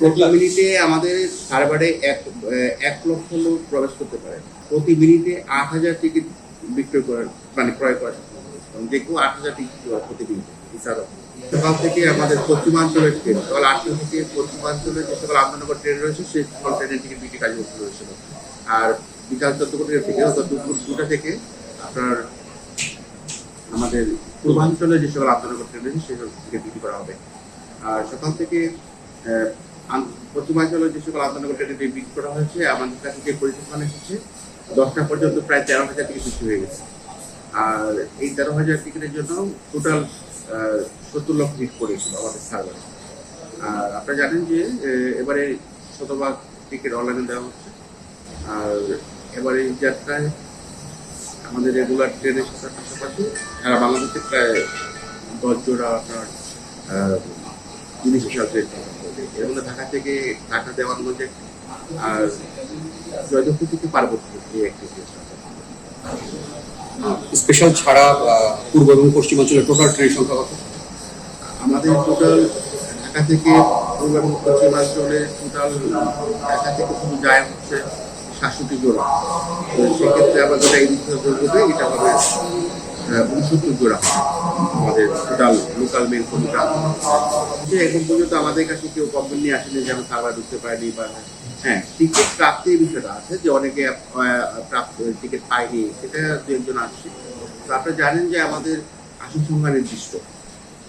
প্রতি মিনিটে আমাদের সার্ভারে এক এক লক্ষ লোক প্রবেশ করতে পারে। প্রতি মিনিটে আট হাজার টিকিট বিক্রয় করার মানে ক্রয় করা। যে কেউ আট হাজার টিকিট প্রতি মিনিটে। সকাল থেকে আমাদের পশ্চিমাঞ্চলের ট্রেন, সকাল আটটা থেকে পশ্চিমাঞ্চলে যে সকল আন্দোলনগর ট্রেন রয়েছে, সেই সকল ট্রেনের টিকিট বিক্রি কার্যক্রম শুরু হয়েছিল আর বিকাল চন্দ্রকোটের থেকে, অর্থাৎ দুপুর দুটা থেকে আপনার আমাদের পূর্বাঞ্চলে যে সকল আন্দোলনগর ট্রেন রয়েছে, সেই সকল টিকিট বিক্রি করা হবে। আর সকাল থেকে আহ, আন- পশ্চিমাঞ্চলে যে সকল আন্দোলনগর ট্রেনে বিক্রি করা হয়েছে আমাদের কাছে যে পরিসংখ্যান এসেছে দশটা পর্যন্ত প্রায় তেরো হাজার টিকিট বিক্রি হয়ে গেছে। আর এই তেরো হাজার টিকিটের জন্য টোটাল সত্তর লক্ষ হিট করেছিল আমাদের সার্ভারে। আর আপনারা জানেন যে এবারে শতভাগ টিকিট অনলাইনে দেওয়া হচ্ছে। আর এবারে এই যাত্রায় আমাদের রেগুলার ট্রেনের সাথে পাশাপাশি সারা বাংলাদেশে প্রায় দশ জোড়া আপনার করবে। এর মধ্যে ঢাকা থেকে ঢাকা দেওয়ানগঞ্জে আর জয়দেবপুর থেকে পার্বত্য এই একটি। স্পেশাল ছাড়া পূর্ব এবং পশ্চিমাঞ্চলের টোটাল ট্রেন সংখ্যা কত আমাদের টোটাল ঢাকা থেকে পূর্ব এবং পশ্চিমাঞ্চলে টোটাল ঢাকা থেকে শুধু যায় হচ্ছে সাতষট্টি জোড়া তো সেক্ষেত্রে আবার যেটা এই যোগ এটা হবে উনসত্তর জোড়া আমাদের টোটাল লোকাল মেল কোনটা যে এখন পর্যন্ত আমাদের কাছে কেউ কমপ্লেন নিয়ে আসেনি যে আমি খাবার ঢুকতে পারিনি বা হ্যাঁ। টিকিট প্রাপ্তির বিষয়টা আছে যে অনেকে প্রাপ্ত টিকিট পায়নি, সেটা দু একজন আসছে। তো আপনারা জানেন যে আমাদের আসন সংখ্যা নির্দিষ্ট।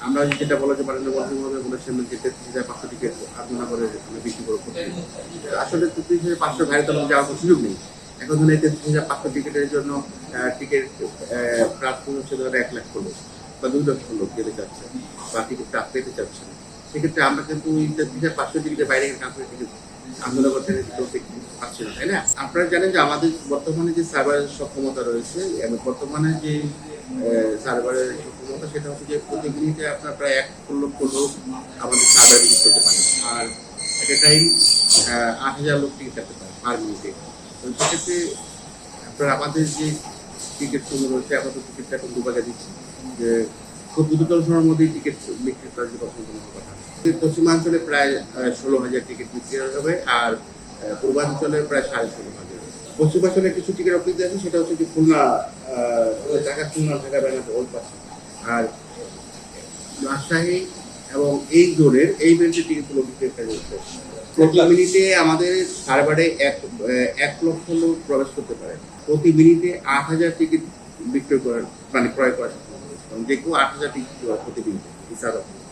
আমরা যেটা বলা যে মাননীয় মন্ত্রীমহোদয় বলেছেন যে তেত্রিশ হাজার পাঁচশো টিকিট আন্দোলন করে আমরা বিক্রি করে আসলে তেত্রিশ হাজার পাঁচশো তখন যাওয়ার সুযোগ নেই। এখন ধরুন তেত্রিশ হাজার পাঁচশো টিকিটের জন্য টিকিট হচ্ছে ধরো এক লাখ লোক বা দুই লক্ষ লোক যেতে চাচ্ছে বা টিকিট প্রাপ্ত পেতে চাচ্ছে সেক্ষেত্রে আমরা কিন্তু ওই তেত্রিশ হাজার পাঁচশো টিকিটের বাইরে টিকিট আন্দোলন করতে পাচ্ছে না, তাই না? আপনারা জানেন যে আমাদের বর্তমানে যে সার্ভারের সক্ষমতা রয়েছে বর্তমানে যে সার্ভারের সক্ষমতা সেটা হচ্ছে যে প্রতি মিনিটে আপনার প্রায় এক লক্ষ লোক আমাদের সার্ভার ইউজ করতে পারে। আর এট টাইম আট হাজার লোক টিকিট কাটতে পারে পার মিনিটে সেক্ষেত্রে আপনার আমাদের যে টিকিট সুন্দর রয়েছে, আমরা তো টিকিটটা এখন দুভাগে দিচ্ছি। যে খুব দ্রুততম সময়ের মধ্যেই টিকিট বিক্রি করার জন্য সম্পূর্ণ কথা। পশ্চিমাঞ্চলে প্রায় ষোলো হাজার টিকিট বিক্রি হবে আর পূর্বাঞ্চলে প্রায় সাড়ে ষোলো হাজার। পশ্চিমাঞ্চলে কিছু টিকিট অপেক্ষা আছে সেটা হচ্ছে যে খুলনা ঢাকা খুলনা, ঢাকা ব্যানার ওই পাশে আর রাজশাহী এবং এই জোনের এই বেঞ্চের টিকিটগুলো বিক্রি প্রতি মিনিটে আমাদের সার্ভারে এক এক লক্ষ লোক প্রবেশ করতে পারে প্রতি মিনিটে আট হাজার টিকিট বিক্রয় করার মানে ক্রয় করা সম্ভব। যে আট হাজার টিকিট প্রতিদিন প্রতি মিনিটে